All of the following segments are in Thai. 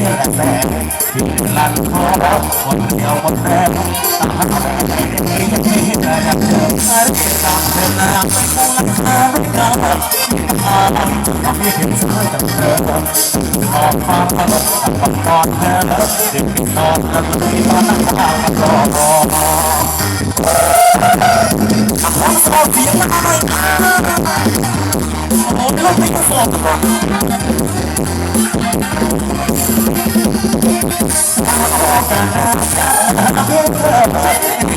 เดินกลับมาที่เธอพี่ตาตะเลิงเล็กเล่ไก่เย่โอเครักสมัครเพลงใดพี่อะไรไม่อะไรนั้นรักของเรามันต้องมีไม่พอเป็นหนึ่งแล้วยังไม่มุ่งล่างพอจะยังไม่ได้ไม่แก้ตาที่ทางที่อยากไปรับหน้าที่อยากตามหาสักคนนั้นก็สักเทตุ้งเทเรื่องนี้มันคงมีเสียแต่แต่ที่ลันคอคนเดียวคนแรกตามหายังไม่ได้อยากเจออะไรตามเธอหน้าไม่คงรักเธอไม่กล้าอาลังก็ไม่เห็นเธอจากเธอขอบความตลกตัดความแพ้แค่ไหนที่ไม่ไม่อะไรทั้งกันละของเรามีไม่ได้ก็เป็นหนึ่งบ้านแต่ยังไม่มันอแก้วที่จะทำให้ยาไม่ลำบากที่แท้แก้วตาสักทีแค่ไม่ได้คงเป็นเสียงแต่รักมองหมดเดียวหมดแรงตั้งแม่ไม่ได้ยังไม่เห็นกันเจอเหตุการณ์เดินหน้าไม่รู้ลักษณะเรื่อรอาให้ต้องเป็นสักเธอความรักก่อนเธอจะมีนอนแล้วมีนอนนักข่าวมันรอก่อนเธอมีนอนนักข่าวมันรอก่อนเธอมีนอนนักข่าวมันรอโอ้ย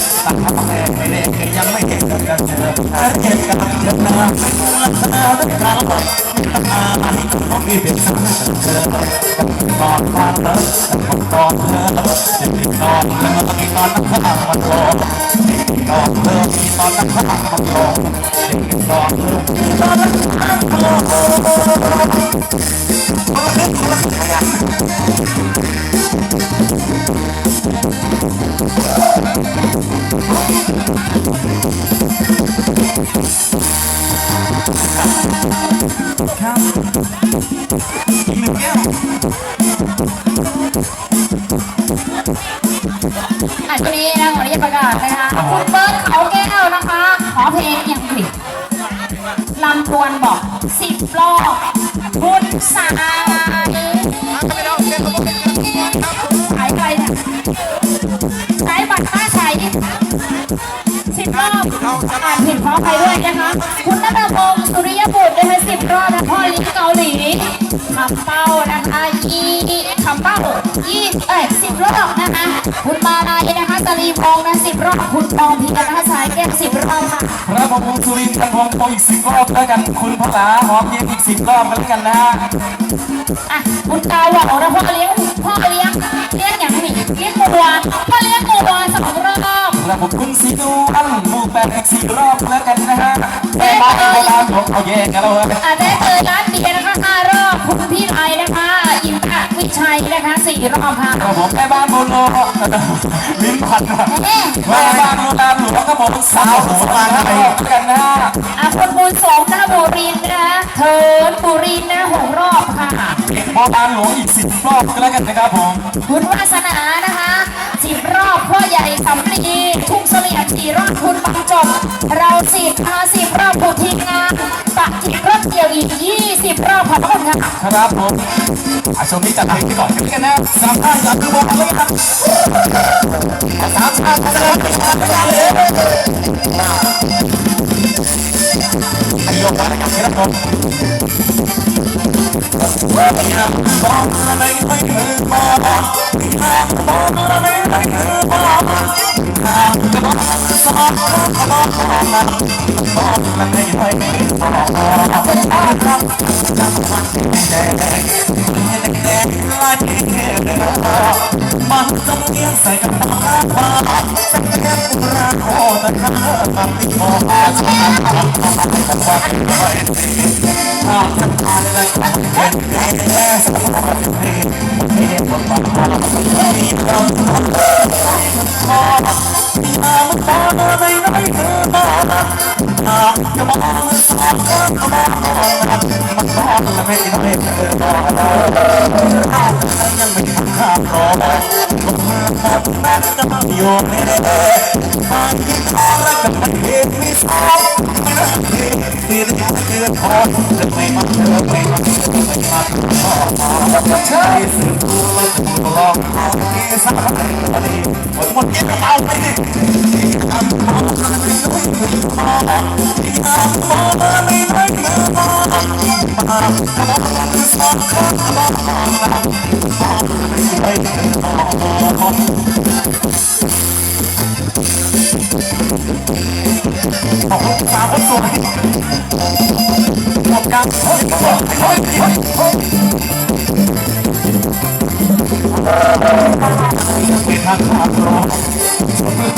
อย่างครับ อันนี้นะขออนุญาตประกาศนะคะคุณเบิร์ดเขาแก้วนะคะ ขอเพลงอย่างผิดลำพวนบอกสิบรอบคุณสาย อบอ่านผิดขอไปด้วยนะคะ คุณนัทพงศ์สุริยบุตรนะคะสิบรอบนะพ่อเลี้ยงเกาหลีคำเป้านะคะอีคำเป้ายี่เอ้ยสิบรอบนะคะ คุณมาลายนะคะสลีพงษ์นะสิบรอบคุณทองพีนะคะสายแก้มสิบรอบค่ะพระพงศ์สุรินทร์กันพงศ์โตอีกสิบรอบแล้วกัน คุณพลาหอมเย็นอีกสิบรอบแล้วกันนะฮะอะคุณตาหวาวนะพ่อเลี้ยงพ่อเลี้ยงเลี้ยงอย่างนี้เลี้ยงหมูหวานพ่อเลี้ยงหมูหวานสองรอบ พระผมคุณสีดูอันหมู่แปดอีกสิบรอบแล้วกันนะฮะแม่บ้านโบราณผมเอาแยกกันแล้วนะอาได้เจอร้านเบียร์นะคะห้ารอบคุณพี่ไอนะคะอิมพะวิชัยนะคะสี่รอบค่ะครับผมแม่บ้านโบโลลิ้นพันแม่บ้านโบราณหลวงครับผมสาวหัวมาให้กันนะอาคุณบุญสงฆ์นะคะบุรินทร์นะคะเทินบุรินทร์นะหกรอบค่ะโบราณหลวงอีกสิบรอบก็แล้วกันนะครับผมคุณวาสนานะคะสิบรอบพ่อใหญ่สำลีทุ่งเสี่รอบคุณบรรจบ เราสิบมาสิบรอบผู้ทีมงานปะจิบรอบเดียวอีกยี่สิบรอบขอบคุณค่ะครับผมอาชมนี้จัดเพลงไปก่อนกันนะสามท่านอย่าคือบอกกันเลยครับสามชาติจะรับผิดชอบเลยให้ยกมาอย่างนี้นะผมย่าบอกอะไรไม่คือบอกอย่าบอกอะไรไม่คือบอก I'm ไรไม่คือบอกบอกจำมันแดงแดงแดงลายเห็นมันจะ สองข้างมองมองไม่ได้มองขอบคุณสาวคนสวยหมดกันเฮ้ยเฮ้ยเฮ้ยเฮ้ยไม่ทันขาดรอ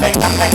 Make up, make.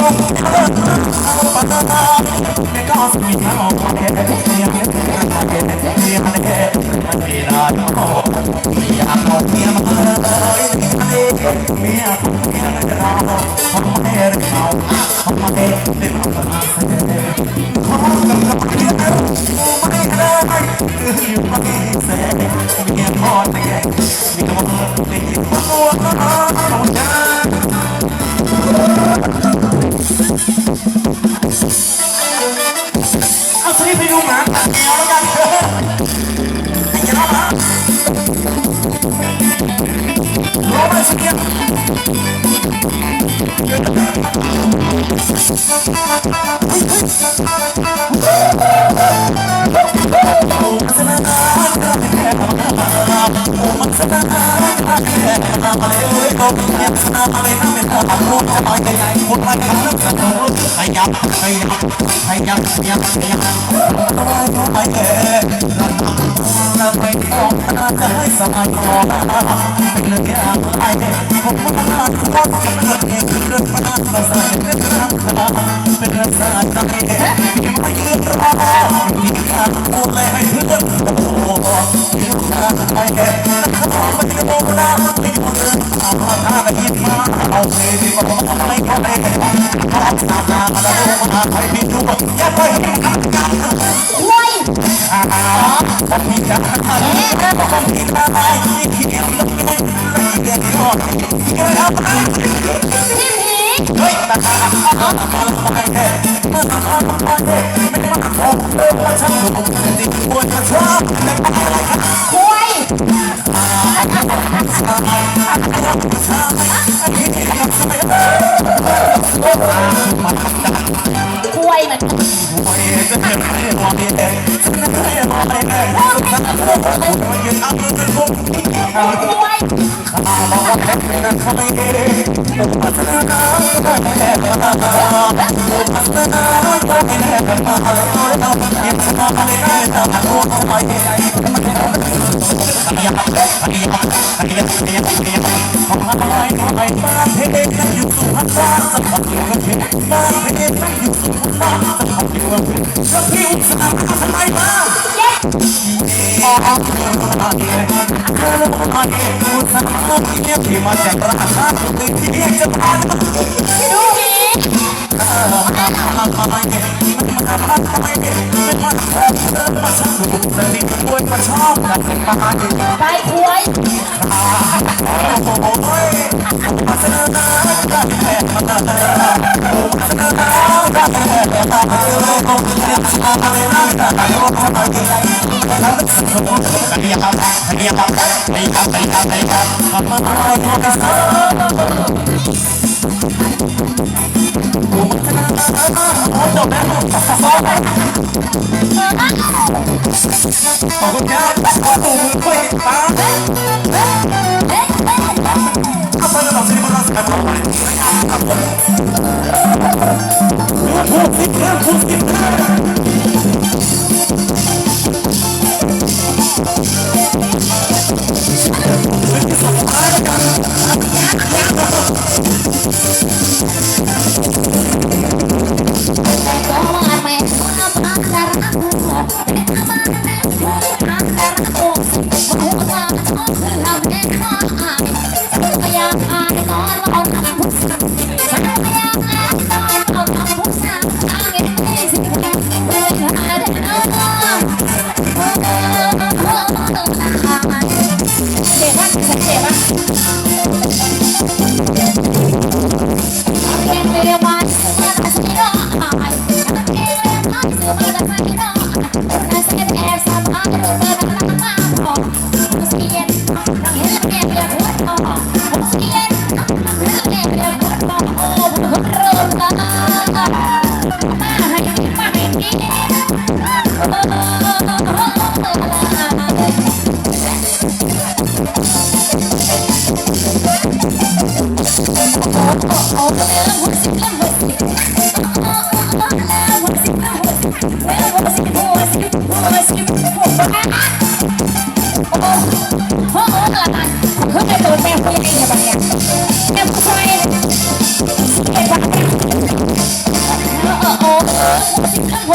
I'm ม ร้องมาสิเนี่ยขยับขยับขยับขยับขยับไปเออเราไป เคยสาคอเลือกยามไอ้ผมมาคบกับเธอเองเลือกมาประสานเลือกรักขาเป็นเรื่องสาใจยังไม่ยืนรอมีการพูดเลยให้เพื่อนโอ้โหยืนทางไปแค่ขอไม่ได้บอกนะไม่ได้บอกเธอเามาท่าไปยิ้มมาเอาเสียดีกว่าผมไม่เข้าใจขอาบลามาแล้วมาใครมีดูบ้างอย่าไป คุยมัน Yeah. Yeah. ที่มาจากราชาติที่จะพาไปดูไปควยของคุณย่าแต่ขอตูมือด้วยตาข้าพเจ้าซื้อมาสักหน่อยพูดผิดแล้วพูดผิดแล้ว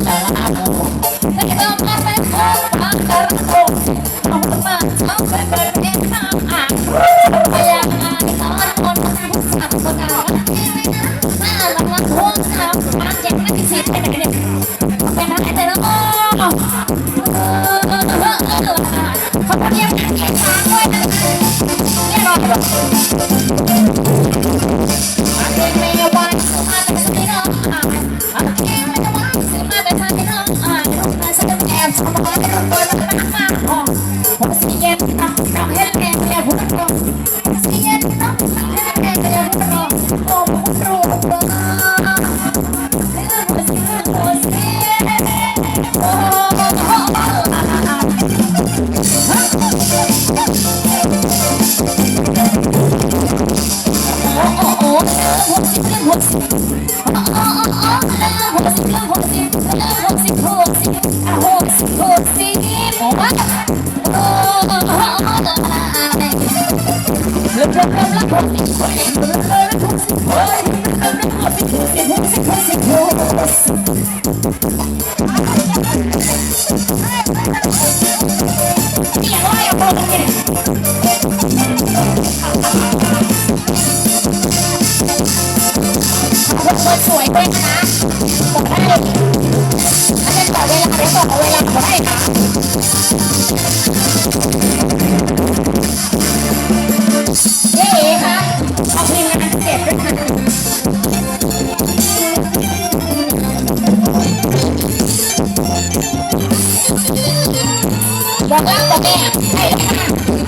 know. คนสวยด้วยนะบผกได้อาจารย์บอกเวลาเดี๋ยวบอกเวลาผมให้ค่ะเย้ครับอกคุณงานเสร็จด้วค่ะบอกรักตัวเอแให้ค่ะ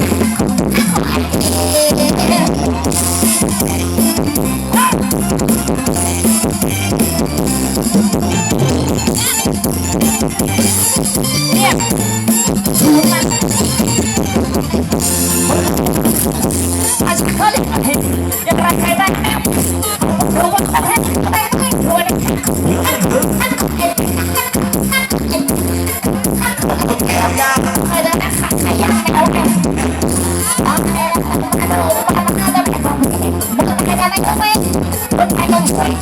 练。Oh,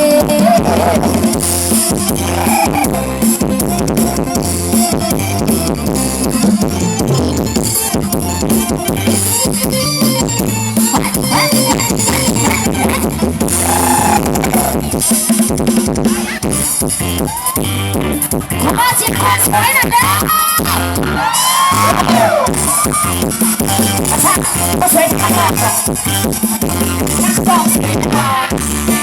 Ah, Attack! Attack! Attack! Attack!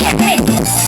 Yeah, hey!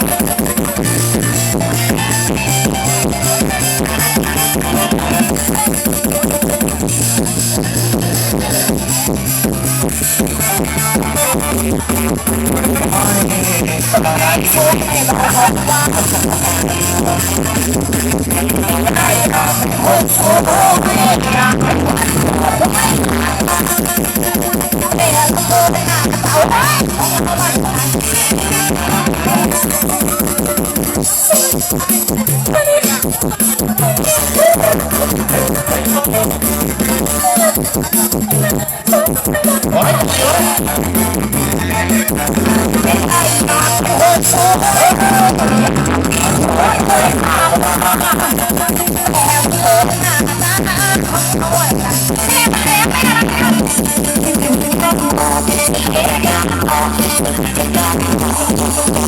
What?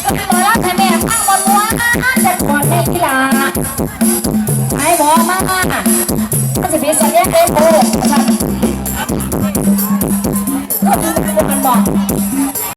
หมอรักให้แม่ข้างบนหัวอ้าเจ็บปวดเด็กกีฬาไอ้หมอมามันจะมีสัญญาณเอ็นโอ